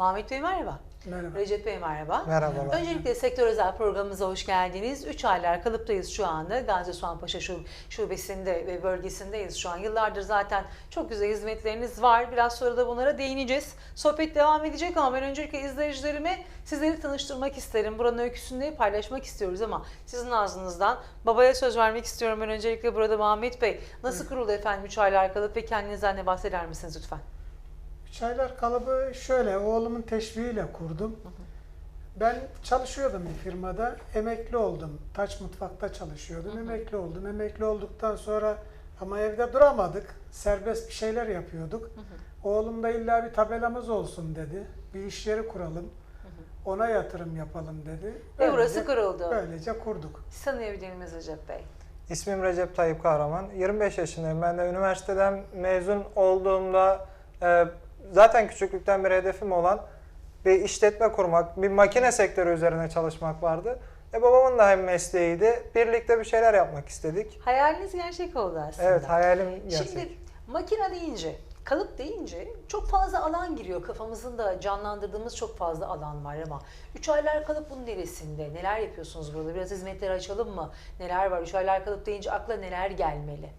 Mahmet Bey merhaba. Merhaba. Recep Bey merhaba. Merhabalar. Öncelikle sektör özel programımıza hoş geldiniz. 3 aylar kalıptayız şu anda. Gazi Osman Paşa Şub- Şubesi'nde ve bölgesindeyiz şu an. Yıllardır zaten çok güzel hizmetleriniz var. Biraz sonra da bunlara değineceğiz. Sohbet devam edecek ama ben öncelikle izleyicilerime sizleri tanıştırmak isterim. Buranın öyküsünü paylaşmak istiyoruz ama sizin ağzınızdan babaya söz vermek istiyorum ben öncelikle burada Mahmet Bey. Nasıl kuruldu efendim 3 aylar kalıp ve kendinizden de bahseder misiniz lütfen? Çaylar kalıbı şöyle, oğlumun teşviğiyle kurdum. Ben çalışıyordum bir firmada, emekli oldum. Taç mutfakta çalışıyordum, emekli oldum. Emekli olduktan sonra ama evde duramadık, serbest bir şeyler yapıyorduk. Oğlum da illa bir tabelamız olsun dedi, bir iş yeri kuralım, ona yatırım yapalım dedi. Ve burası kuruldu. Böylece kurduk. Siz tanıyabilir miyiz Recep Bey? İsmim Recep Tayyip Kahraman. 25 yaşındayım. Ben de üniversiteden mezun olduğumda e, zaten küçüklükten bir hedefim olan bir işletme kurmak, bir makine sektörü üzerine çalışmak vardı. E, babamın da hem mesleğiydi. Birlikte bir şeyler yapmak istedik. Hayaliniz gerçek oldu aslında. Evet, hayalim gerçek. Şimdi makine deyince, kalıp deyince çok fazla alan giriyor. Kafamızın da canlandırdığımız çok fazla alan var ama 3 aylar kalıp bunun neresinde? Neler yapıyorsunuz burada? Biraz hizmetleri açalım mı? Neler var? 3 aylar kalıp deyince akla neler gelmeli?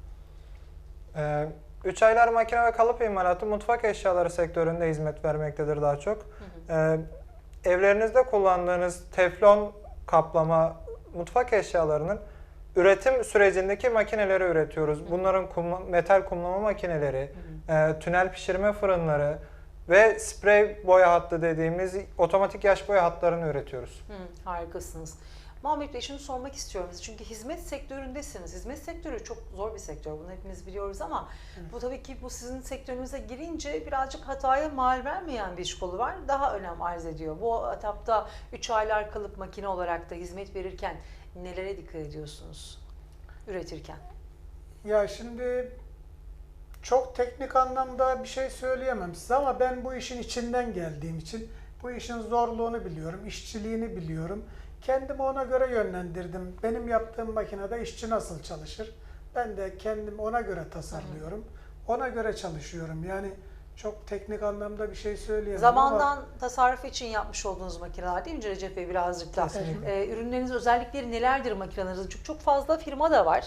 3 aylar makine ve kalıp imalatı mutfak eşyaları sektöründe hizmet vermektedir daha çok. E, evlerinizde kullandığınız teflon kaplama mutfak eşyalarının üretim sürecindeki makineleri üretiyoruz. Bunların kumla- metal kumlama makineleri, e, tünel pişirme fırınları ve sprey boya hattı dediğimiz otomatik yaş boya hatlarını üretiyoruz. Hı, harikasınız. Muhammed Bey şunu sormak istiyorum. Çünkü hizmet sektöründesiniz. Hizmet sektörü çok zor bir sektör. Bunu hepimiz biliyoruz ama bu tabii ki bu sizin sektörünüze girince birazcık hataya mal vermeyen bir iş kolu var. Daha önem arz ediyor. Bu etapta 3 aylar kalıp makine olarak da hizmet verirken nelere dikkat ediyorsunuz üretirken? Ya şimdi çok teknik anlamda bir şey söyleyemem size ama ben bu işin içinden geldiğim için bu işin zorluğunu biliyorum, işçiliğini biliyorum. Kendimi ona göre yönlendirdim. Benim yaptığım makinede işçi nasıl çalışır? Ben de kendim ona göre tasarlıyorum. Ona göre çalışıyorum. Yani çok teknik anlamda bir şey söyleyemem ama Zamandan tasarruf için yapmış olduğunuz makineler değil mi Recep Bey birazcık da? Ee, ürünleriniz özellikleri nelerdir makinelerinizin? Çünkü çok fazla firma da var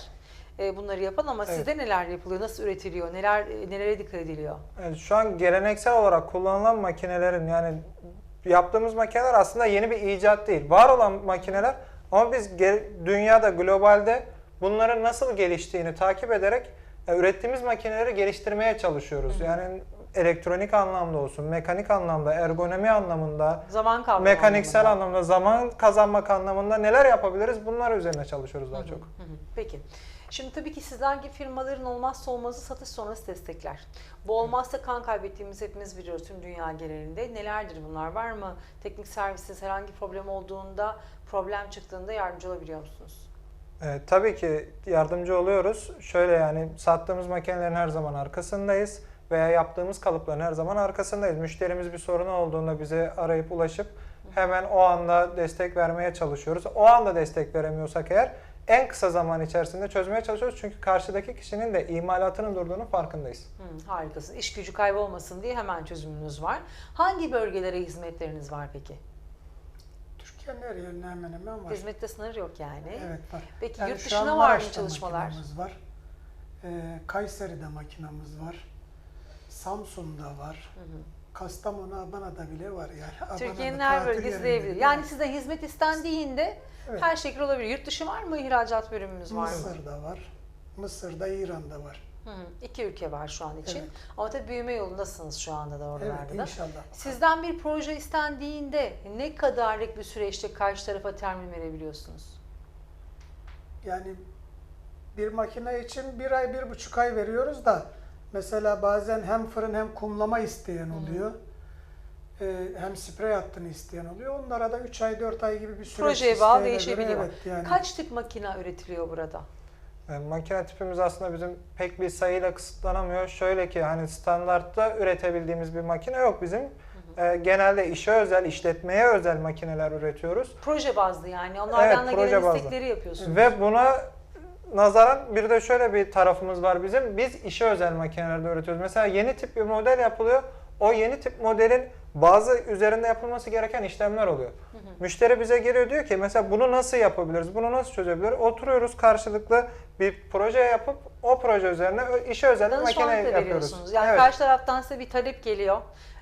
e, bunları yapan ama Evet. sizde neler yapılıyor, nasıl üretiliyor, neler e, nelere dikkat ediliyor? Evet, şu an geleneksel olarak kullanılan makinelerin yani yaptığımız makineler aslında yeni bir icat değil. Var olan makineler ama biz dünyada globalde bunların nasıl geliştiğini takip ederek e, ürettiğimiz makineleri geliştirmeye çalışıyoruz. Yani elektronik anlamda olsun, mekanik anlamda, ergonomi anlamda, Zaman kavramı mekaniksel anlamında. anlamda, zaman kazanmak anlamında neler yapabiliriz bunlar üzerine çalışıyoruz daha çok. Hı hı, Peki. Şimdi tabii ki sizler firmaların olmazsa olmazı satış sonrası destekler. Bu olmazsa kan kaybettiğimiz hepimiz biliyoruz tüm dünya genelinde. Nelerdir bunlar? Var mı teknik servisiniz herhangi problem olduğunda, problem çıktığında yardımcı olabiliyor musunuz? Evet, tabii ki yardımcı oluyoruz. Şöyle yani sattığımız makinelerin her zaman arkasındayız veya yaptığımız kalıpların her zaman arkasındayız. Müşterimiz bir sorunu olduğunda bize arayıp ulaşıp hemen o anda destek vermeye çalışıyoruz. O anda destek veremiyorsak eğer en kısa zaman içerisinde çözmeye çalışıyoruz. Çünkü karşıdaki kişinin de imalatının durduğunun farkındayız. Hı, harikasın. İş gücü kaybolmasın diye hemen çözümünüz var. Hangi bölgelere hizmetleriniz var peki? Türkiye'nin her yerine hemen hemen var. Hizmette sınır yok yani. Evet var. Peki Yani yurt dışına var mı çalışmalar? makinamız var. Ee, Kayseri'de makinamız var. Samsun'da var. Kastamonu, Adana'da bile var yani. Türkiye'nin her bölgesi diyebilir. Yani var. size hizmet istendiğinde Evet. her şekil olabilir. Yurt dışı var mı? İhracat bölümümüz var mı? Mısır'da var. Mısır'da, İran'da var. Hı hı. İki ülke var şu an için. Evet. Ama tabii büyüme yolundasınız şu anda da oralarda Evet da. inşallah. Sizden bir proje istendiğinde ne kadarlık bir süreçte karşı tarafa termin verebiliyorsunuz? Yani bir makine için bir ay, bir buçuk ay veriyoruz da mesela bazen hem fırın hem kumlama isteyen oluyor. Ee, hem sprey hattını isteyen oluyor. Onlara da 3 ay, 4 ay gibi bir süreç Projeye bağlı isteğine değişebiliyor. Evet, yani. Kaç tip makine üretiliyor burada? E, makine tipimiz aslında bizim pek bir sayıyla kısıtlanamıyor. Şöyle ki hani standartta üretebildiğimiz bir makine yok bizim. E, genelde işe özel, işletmeye özel makineler üretiyoruz. Proje bazlı yani. Onlardan da proje gelen bazlı. istekleri yapıyorsunuz. Ve buna nazaran bir de şöyle bir tarafımız var bizim. Biz işe özel makinelerde üretiyoruz. Mesela yeni tip bir model yapılıyor. O yeni tip modelin bazı üzerinde yapılması gereken işlemler oluyor. Müşteri bize geliyor diyor ki mesela bunu nasıl yapabiliriz, bunu nasıl çözebiliriz? Oturuyoruz karşılıklı bir proje yapıp o proje üzerine işe özel bir makine yapıyoruz. Yani Evet. karşı taraftan size bir talep geliyor.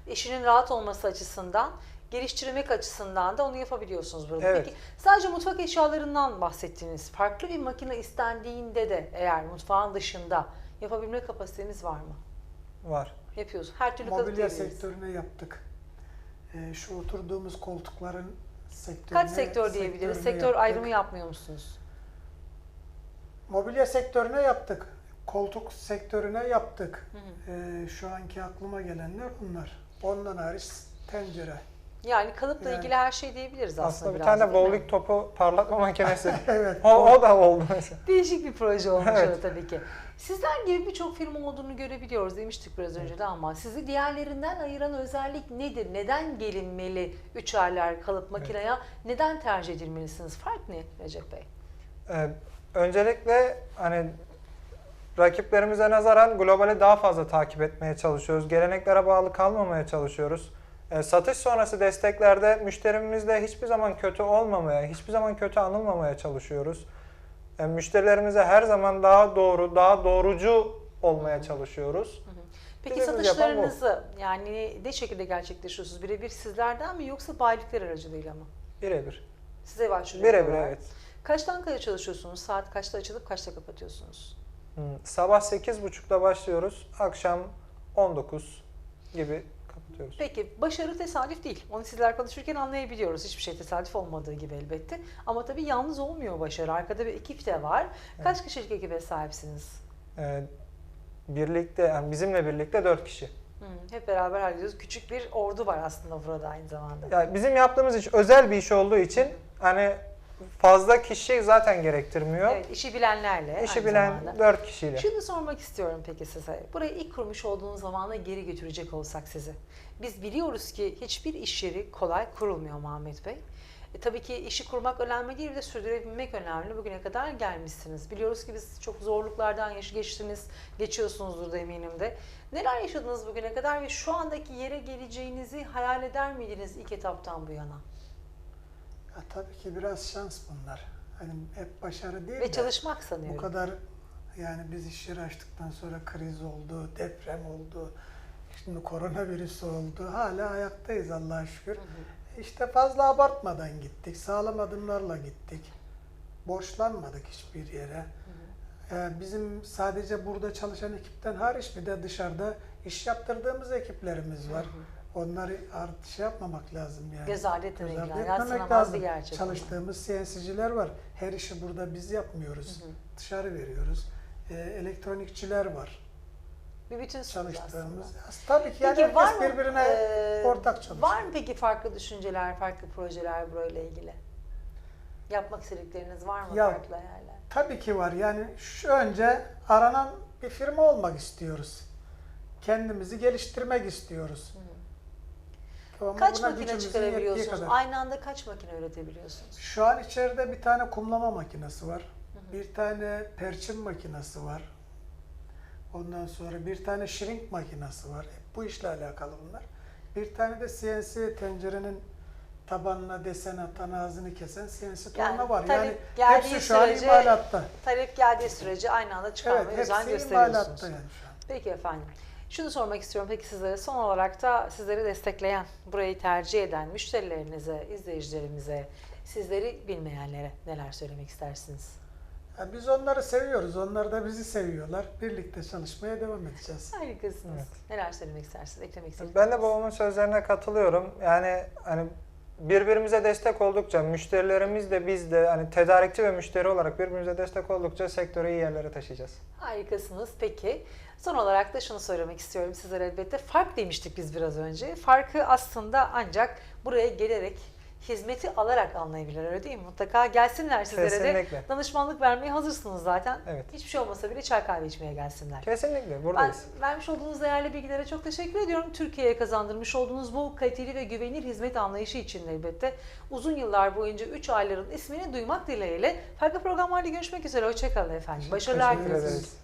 İşinin rahat olması açısından, geliştirmek açısından da onu yapabiliyorsunuz burada. Evet. Peki sadece mutfak eşyalarından bahsettiniz. Farklı bir makine istendiğinde de eğer mutfağın dışında yapabilme kapasiteniz var mı? Var. Yapıyoruz. Her türlü Mobilya sektörüne yaptık. Ee, şu oturduğumuz koltukların sektörüne Kaç sektör diyebiliriz? Sektör yaptık. ayrımı yapmıyor musunuz? Mobilya sektörüne yaptık. Koltuk sektörüne yaptık. Ee, şu anki aklıma gelenler bunlar. Ondan hariç tencere. Yani kalıpla Yani- ilgili her şey diyebiliriz aslında. Aslında bir biraz tane da, değil mi? bowling topu parlatma makinesi. evet. o, o da oldu mesela. Değişik bir proje olmuş Evet. o da tabii ki. Sizler gibi birçok firma olduğunu görebiliyoruz demiştik biraz önce de ama sizi diğerlerinden ayıran özellik nedir? Neden gelinmeli üç aylar kalıp makineye? Neden tercih edilmelisiniz? Fark ne Recep Bey? Ee, öncelikle hani rakiplerimize nazaran globali daha fazla takip etmeye çalışıyoruz. Geleneklere bağlı kalmamaya çalışıyoruz. Ee, satış sonrası desteklerde müşterimizle hiçbir zaman kötü olmamaya, hiçbir zaman kötü anılmamaya çalışıyoruz. Ee, müşterilerimize her zaman daha doğru, daha doğrucu olmaya çalışıyoruz. Peki bu. satışlarınızı yani ne şekilde gerçekleştiriyorsunuz? Birebir sizlerden mi yoksa bayilikler aracılığıyla mı? Birebir. Size başvuruyor. Birebir evet. Kaçtan kaça çalışıyorsunuz? Saat kaçta açılıp kaçta kapatıyorsunuz? Hmm, Sabah 8.30'da başlıyoruz. Akşam 19 gibi kapatıyoruz. Peki başarı tesadüf değil. Onu sizler konuşurken anlayabiliyoruz. Hiçbir şey tesadüf olmadığı gibi elbette. Ama tabii yalnız olmuyor başarı. Arkada bir ekip de var. Kaç kişilik ekibe sahipsiniz? Ee, birlikte, yani bizimle birlikte 4 kişi. Hı, hep beraber hallediyoruz. Küçük bir ordu var aslında burada aynı zamanda. Yani bizim yaptığımız iş özel bir iş olduğu için hani fazla kişi zaten gerektirmiyor. Evet, işi bilenlerle İşi bilen zamanda. 4 kişiyle. Şunu sormak istiyorum peki size. Burayı ilk kurmuş olduğunuz zamana geri götürecek olsak sizi. Biz biliyoruz ki hiçbir iş yeri kolay kurulmuyor Muhammed Bey. E, tabii ki işi kurmak önemli değil de sürdürebilmek önemli. Bugüne kadar gelmişsiniz. Biliyoruz ki biz çok zorluklardan geçtiniz, geçiyorsunuzdur da eminim de. Neler yaşadınız bugüne kadar ve şu andaki yere geleceğinizi hayal eder miydiniz ilk etaptan bu yana? Ya, tabii ki biraz şans bunlar. Hani hep başarı değil Ve de çalışmak sanıyorum. bu kadar yani biz iş yeri açtıktan sonra kriz oldu, deprem oldu, şimdi koronavirüs oldu. Hala ayaktayız Allah'a şükür. İşte fazla abartmadan gittik, sağlam adımlarla gittik. Borçlanmadık hiçbir yere. Ee, bizim sadece burada çalışan ekipten hariç bir de dışarıda iş yaptırdığımız ekiplerimiz var. Onları art şey yapmamak lazım yani. Göz ardı etmemek Göz ardı lazım. bir gerçek. Çalıştığımız CNC'ciler var. Her işi burada biz yapmıyoruz. Dışarı veriyoruz. Ee, elektronikçiler var Bir bütün çalıştığımız. aslında. Tabii ki yani Peki var mı, birbirine e, ortak çalışıyor. Var mı peki farklı düşünceler, farklı projeler burayla ilgili? Yapmak istedikleriniz var mı Ya, farklı hayaller? Tabii ki var. Yani şu önce aranan bir firma olmak istiyoruz. Kendimizi geliştirmek istiyoruz. Ama Kaç buna makine gücümüzün çıkarabiliyorsunuz? kadar. Aynı anda kaç makine üretebiliyorsunuz? Şu an içeride bir tane kumlama makinesi var. Bir tane perçin makinesi var. Ondan sonra bir tane shrink makinesi var. Hep bu işle alakalı bunlar. Bir tane de CNC tencerenin tabanına desen atan ağzını kesen CNC torna Yani var. talep Yani geldiği hepsi şu an sürece- imalatta. Talep geldiği sürece aynı anda Evet, çıkarmaya özen hepsi gösteriyorsunuz. imalatta yani şu an. Peki efendim. Şunu sormak istiyorum peki sizlere son olarak da sizleri destekleyen, burayı tercih eden müşterilerinize, izleyicilerimize, sizleri bilmeyenlere neler söylemek istersiniz? Ya biz onları seviyoruz. Onlar da bizi seviyorlar. Birlikte çalışmaya devam edeceğiz. Harikasınız. Evet. Neler söylemek istersiniz? Eklemek istediğiniz? Ben de babamın sözlerine katılıyorum. Yani hani birbirimize destek oldukça, müşterilerimiz de biz de hani tedarikçi ve müşteri olarak birbirimize destek oldukça sektörü iyi yerlere taşıyacağız. Harikasınız. Peki son olarak da şunu söylemek istiyorum sizlere elbette. Fark demiştik biz biraz önce. Farkı aslında ancak buraya gelerek hizmeti alarak anlayabilir öyle değil mi? Mutlaka gelsinler sizlere de. Kesinlikle. Danışmanlık vermeye hazırsınız zaten. Evet. Hiçbir şey olmasa bile çay kahve içmeye gelsinler. Kesinlikle Ben buradayız. vermiş olduğunuz değerli bilgilere çok teşekkür ediyorum. Türkiye'ye kazandırmış olduğunuz bu kaliteli ve güvenilir hizmet anlayışı için elbette uzun yıllar boyunca 3 ayların ismini duymak dileğiyle farklı programlarda görüşmek üzere. Hoşçakalın efendim. Başarılar ederiz.